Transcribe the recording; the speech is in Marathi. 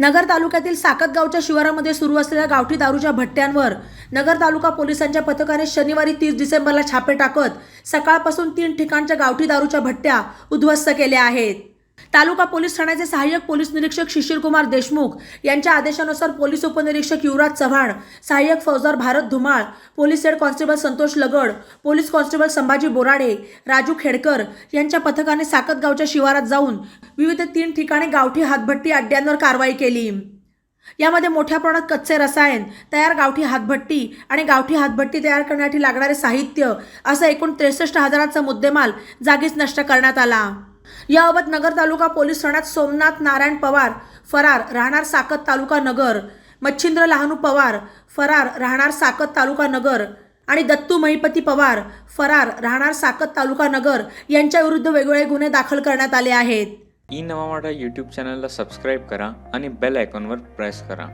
नगर तालुक्यातील साकतगावच्या शिवारामध्ये सुरू असलेल्या गावठी दारूच्या भट्ट्यांवर नगर तालुका पोलिसांच्या पथकाने शनिवारी तीस डिसेंबरला छापे टाकत सकाळपासून तीन ठिकाणच्या गावठी दारूच्या भट्ट्या उद्ध्वस्त केल्या आहेत. तालुका पोलीस ठाण्याचे सहाय्यक पोलीस निरीक्षक शिशिरकुमार देशमुख यांच्या आदेशानुसार पोलीस उपनिरीक्षक युवराज चव्हाण सहाय्यक फौजदार Bharat Dhumal police head constable Santosh Lagad police constable Sambhaji Borade Raju Khedkar यांच्या पथकाने साकतगावच्या शिवारात जाऊन विविध तीन ठिकाणी गावठी हातभट्टी अड्ड्यांवर कारवाई केली. यामध्ये मोठ्या प्रमाणात कच्चे रसायन तयार गावठी हातभट्टी आणि गावठी हातभट्टी तयार करण्यासाठी लागणारे साहित्य असं एकूण त्रेसष्ट हजाराचा मुद्देमाल जागीच नष्ट करण्यात आला. याबाबत नगर तालुका पोलीस ठाण्यात सोमनाथ नारायण पवार फरार राहणार साकत तालुका नगर. मच्छिंद्र लहानू पवार फरार राहणार साकत तालुका नगर. आणि दत्तू महिपती पवार फरार राहणार साकत तालुका नगर यांच्या विरुद्ध वेगवेगळे गुन्हे दाखल करण्यात आले आहेत. ई नवा मराठा यूट्यूब चॅनलला सबस्क्राईब करा आणि बेल आयकॉनवर प्रेस करा.